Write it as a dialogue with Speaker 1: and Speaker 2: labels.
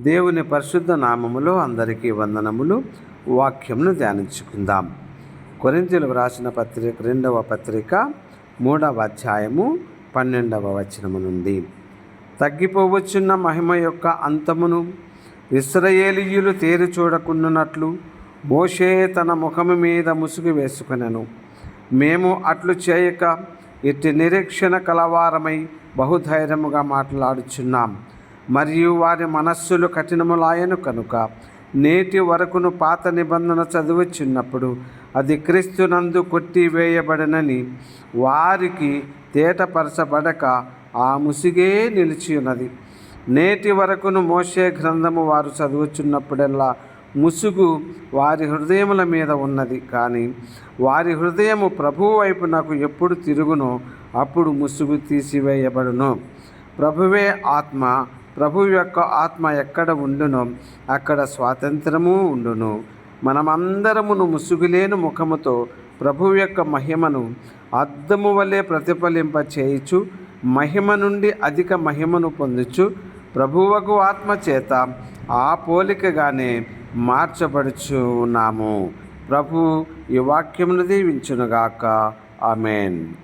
Speaker 1: దేవుని పరిశుద్ధ నామములో అందరికీ వందనములు. వాక్యంను ధ్యానించుకుందాం. కొరింతలు వ్రాసిన పత్రిక రెండవ పత్రిక మూడవ అధ్యాయము పన్నెండవ వచనము నుండి. తగ్గిపోవచ్చున్న మహిమ యొక్క అంతమును ఇస్రయేలీయులు తేరి చూడకుండానట్లు మోషే తన ముఖము మీద ముసుగు వేసుకునెను. మేము అట్లు చేయక ఇట్టి నిరీక్షణ కలవారమై బహుధైర్యముగా మాట్లాడుచున్నాం. మరియు వారి మనస్సులు కఠినములాయను కనుక. నేటి వరకును పాత నిబంధన చదువుచున్నప్పుడు అది క్రీస్తునందు కొట్టివేయబడనని వారికి తేటపరచబడక ఆ ముసిగే నిలిచియున్నది. నేటి వరకును మోసే గ్రంథము వారు చదువుచున్నప్పుడల్లా ముసుగు వారి హృదయముల మీద ఉన్నది. కానీ వారి హృదయము ప్రభువు వైపు నాకు ఎప్పుడు తిరుగునో అప్పుడు ముసుగు తీసివేయబడును. ప్రభువే ఆత్మ ప్రభు యొక్క ఆత్మ ఎక్కడ ఉండునో అక్కడ స్వాతంత్రము ఉండును. మనమందరమును ముసుగులేని ముఖముతో ప్రభు యొక్క మహిమను అద్దము వలె ప్రతిఫలింప చేయుచు మహిమ నుండి అధిక మహిమను పొందుచు ప్రభువకు ఆత్మ చేత ఆ పోలికగానే మార్చబడుచు ఉన్నాము ప్రభు ఈ వాక్యమును దీవించునుగాక. ఆమెన్.